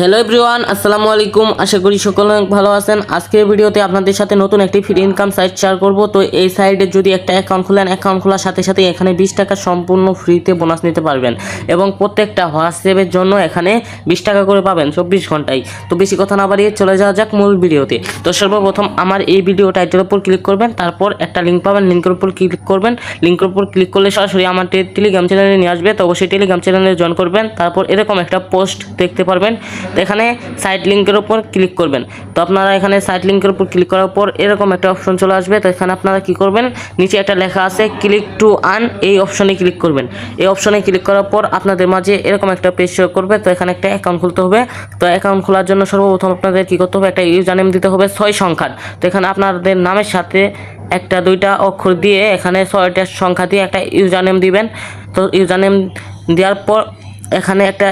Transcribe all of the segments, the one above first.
Hello everyone আসসালামু আলাইকুম। আশা করি সকলে অনেক ভালো আছেন। আজকের ভিডিওতে আপনাদের সাথে নতুন একটি ফ্রি ইনকাম সাইট শেয়ার করব। তো এই সাইটে যদি একটা অ্যাকাউন্ট খোলেন অ্যাকাউন্ট খোলার সাথে সাথে এখানে বিশ টাকা সম্পূর্ণ ফ্রিতে বোনাস নিতে পারবেন। এবং প্রত্যেকটা হোয়াটসঅ্যাপের জন্য এখানে বিশ টাকা করে পাবেন চব্বিশ ঘন্টায়। তো বেশি কথা না বাড়িয়ে চলে যাওয়া যাক মূল ভিডিওতে। তো সর্বপ্রথম আমার এই ভিডিও টাইটের উপর ক্লিক করবেন, তারপর একটা লিঙ্ক পাবেন লিঙ্কের উপর ক্লিক করবেন। লিঙ্কের উপর ক্লিক করলে সরাসরি আমার টেলিগ্রাম চ্যানেলে নিয়ে আসবে। তো অবশ্যই টেলিগ্রাম চ্যানেলে জয়েন করবেন, তারপর এরকম একটা পোস্ট দেখতে পারবেন। তো এখানে সাইট লিঙ্কের উপর ক্লিক করবেন। তো আপনারা এখানে সাইট লিঙ্কের উপর ক্লিক করার পর এরকম একটা অপশন চলে আসবে। তো এখানে আপনারা কি করবেন? নিচে একটা লেখা আছে ক্লিক টু আন এই অপশনে ক্লিক করবেন। এই অপশনে ক্লিক করার পর আপনাদের মাঝে এরকম একটা পেজ শো করবে। তো এখানে একটা অ্যাকাউন্ট খুলতে হবে। তো অ্যাকাউন্ট খোলার জন্য সর্বপ্রথম আপনাদের কি করতে হবে? একটা ইউজার নেম দিতে হবে, ছয় সংখ্যার। তো এখানে আপনাদের নামের সাথে একটা, দুইটা অক্ষর দিয়ে এখানে ছয়টা সংখ্যা দিয়ে একটা ইউজার নেম দিবেন। তো ইউজার নেম দেওয়ার পর এখানে একটা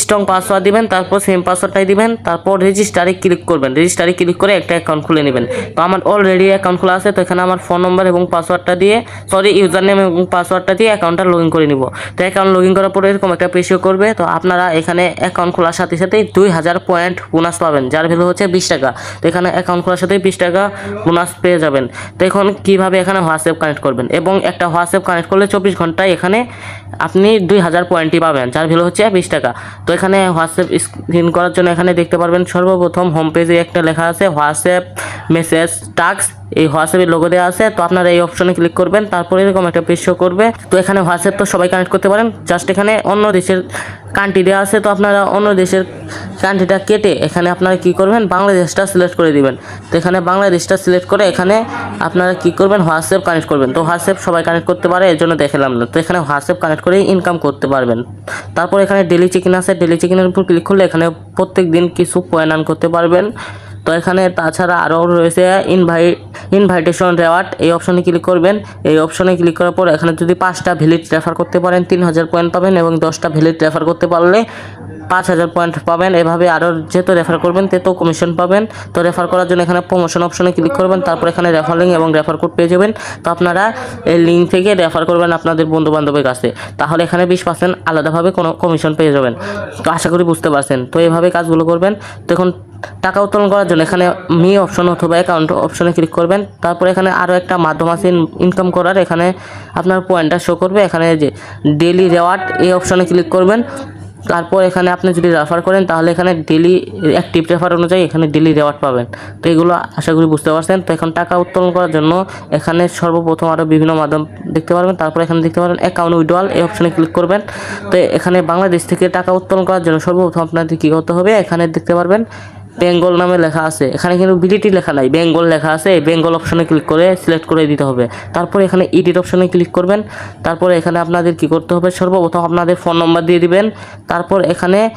স্ট্রং পাসওয়ার্ড দিবেন, তারপর সেম পাসওয়ার্ডটাই দিবেন, তারপর রেজিস্টারে ক্লিক করবেন। রেজিস্টারে ক্লিক করে একটা অ্যাকাউন্ট খুলে নেবেন। তো আমার অলরেডি অ্যাকাউন্ট খোলা আছে, তো এখানে আমার ফোন নম্বর এবং পাসওয়ার্ডটা দিয়ে সরি ইউজার নেম এবং পাসওয়ার্ডটা দিয়ে অ্যাকাউন্টটা লগ ইন করে নিব। তো অ্যাকাউন্ট লগ ইন করার পরে এরকম একটা পেশিও করবে, তো আপনারা এখানে অ্যাকাউন্ট খোলার সাথে সাথেই দুই হাজার পয়েন্ট বোনাস পাবেন, যার ভ্যালু হচ্ছে বিশ টাকা। তো এখানে অ্যাকাউন্ট খোলার সাথেই বিশ টাকা বোনাস পেয়ে যাবেন। তো এখন কীভাবে এখানে হোয়াটসঅ্যাপ কানেক্ট করবেন? এবং একটা হোয়াটসঅ্যাপ কানেক্ট করলে চব্বিশ ঘন্টায় এখানে আপনি দুই হাজার পয়েন্টই পাবেন, যার ভ্যালু হচ্ছে বিশ টাকা। তো এখানে হোয়াটসঅ্যাপ স্ক্রিন করার জন্য এখানে দেখতে পারবেন সর্বপ্রথম হোম পেজে একটা লেখা আছে হোয়াটসঅ্যাপ মেসেজ টাস্ক এই হোয়াটসঅ্যাপের লোগো দেওয়া আছে। তো আপনারা এই অপশনে ক্লিক করবেন, তারপরে এরকম একটা পেজ শো করবে। তো এখানে হোয়াটসঅ্যাপ তো সবাই কানেক্ট করতে পারেন। জাস্ট এখানে অন্য দেশের কান্ট্রি দেওয়া আছে। তো আপনারা অন্য দেশের কান্ট্রিটা কেটে এখানে আপনারা কি করবেন? বাংলাদেশটা সিলেক্ট করে দিবেন। তো এখানে বাংলাদেশটা সিলেক্ট করে এখানে আপনারা কি করবেন? হোয়াটসঅ্যাপ কানেক্ট করবেন। তো হোয়াটসঅ্যাপ সবাই কানেক্ট করতে পারে এর জন্য দেখালাম না। তো এখানে হোয়াটসঅ্যাপ কানেক্ট করে ইনকাম করতে পারবেন। তারপর এখানে ডেলি চিকেন আছে। ডেলি চিকেনের উপর ক্লিক করলে এখানে প্রত্যেক দিন কিছু পয়েন্ট আর্ন করতে পারবেন। তো এখানে তাছাড়া আরও রয়েছে ইনভাই ইনভাইটেশন রেওয়ার্ড এই অপশনে ক্লিক করবেন। এই অপশনে ক্লিক করার পর এখানে যদি পাঁচটা ভ্যালিড রেফার করতে পারেন, তিন হাজার পয়েন্ট পাবেন এবং দশটা ভ্যালিড রেফার করতে পারলে পাঁচ হাজার পয়েন্ট পাবেন। এভাবে আরও যেহেতু রেফার করবেন, তত কমিশন পাবেন। তো রেফার করার জন্য এখানে প্রমোশন অপশনে ক্লিক করবেন, তারপর এখানে রেফার এবং রেফার কোড পেয়ে যাবেন। তো আপনারা এই লিঙ্ক থেকে রেফার করবেন আপনাদের বন্ধু বান্ধবের কাছে। তাহলে এখানে বিশ পার্সেন্ট আলাদাভাবে কোনো কমিশন পেয়ে যাবেন। তো আশা করি বুঝতে পারছেন। তো এইভাবে কাজগুলো করবেন। তো এখন টাকা উত্তোলন করার জন্য এখানে মি অপশন অথবা অ্যাকাউন্ট অপশনে ক্লিক করবেন। তারপর এখানে আরও একটা মাধ্যম আছে ইনকাম করার। এখানে আপনার পয়েন্টটা শো করবে। এখানে যে ডেলি রেওয়ার্ড এই অপশনে ক্লিক করবেন। তারপর এখানে আপনি যদি রেফার করেন, তাহলে এখানে ডেলি অ্যাক্টিভ রেফার অনুযায়ী এখানে ডেলি রেওয়ার্ড পাবেন। তো এগুলো আশা করি বুঝতে পারছেন। তো এখন টাকা উত্তোলন করার জন্য এখানে সর্বপ্রথম আরও বিভিন্ন মাধ্যম দেখতে পারবেন। তারপর এখানে দেখতে পারবেন অ্যাকাউন্ট উইড্রয়াল এই অপশানে ক্লিক করবেন। তো এখানে বাংলাদেশ থেকে টাকা উত্তোলন করার জন্য সর্বপ্রথম আপনাদের কী করতে হবে? এখানে দেখতে পারবেন বেঙ্গল নামে লেখা আছে। এখানে কিন্তু বিলিটি লেখা নাই। বেঙ্গল লেখা আছে। বেঙ্গল অপশনে ক্লিক করে সিলেক্ট করে দিতে হবে। তারপর এখানে ইডিট অপশনে ক্লিক করবেন। তারপরে এখানে আপনাদের কি করতে হবে? সর্বপ্রথম আপনাদের ফোন নম্বর দিয়ে দিবেন। তারপর এখানে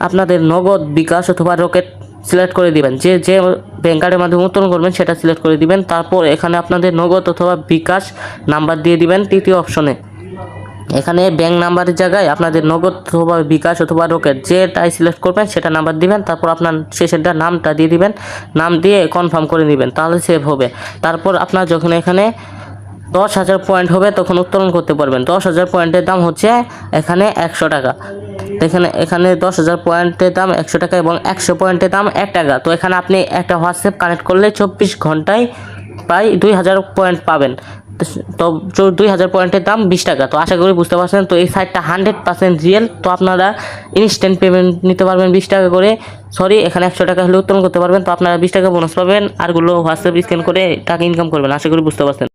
আপনাদের নগদ বিকাশ অথবা রকেট সিলেক্ট করে দিবেন। যে যে ব্যাংক কার্ডের মাধ্যমে উত্তোলন করবেন, সেটা সিলেক্ট করে দিবেন। তারপর এখানে আপনাদের নগদ অথবা বিকাশ নাম্বার দিয়ে দিবেন তৃতীয় অপশনে এখানে ব্যাংক নাম্বারের জায়গায় আপনাদের নগদ অথবা বিকাশ অথবা রকেট যেটাই সিলেক্ট করবেন, সেটা নাম্বার দিবেন, তারপর আপনার শেষেরটা নামটা দিয়ে দিবেন, নাম দিয়ে কনফার্ম করে নেবেন, তাহলে সেভ হবে। তারপর আপনার যখন এখানে দশ হাজার পয়েন্ট হবে, তখন উত্তোলন করতে পারবেন। দশ হাজার পয়েন্টের দাম হচ্ছে এখানে একশো টাকা। এখানে এখানে দশ হাজার পয়েন্টের দাম একশো টাকা এবং একশো পয়েন্টের দাম এক টাকা। তো এখানে আপনি একটা হোয়াটসঅ্যাপ কানেক্ট করলে চব্বিশ ঘন্টায় প্রায় দুই হাজার পয়েন্ট পাবেন। তো দুই হাজার পয়েন্টের দাম বিশ টাকা। তো আশা করি বুঝতে পারছেন, তো এই সাইটটা হান্ড্রেড পার্সেন্ট রিয়েল তো আপনারা ইনস্ট্যান্ট পেমেন্ট নিতে পারবেন বিশ টাকা করে। সরি এখানে একশো টাকা হলে উত্তোলন করতে পারবেন। তো আপনারা বিশ টাকা বোনাস পাবেন। আরগুলো হোয়াটসঅ্যাপ স্ক্যান করে টাকা ইনকাম করবেন। আশা করি বুঝতে পারছেন।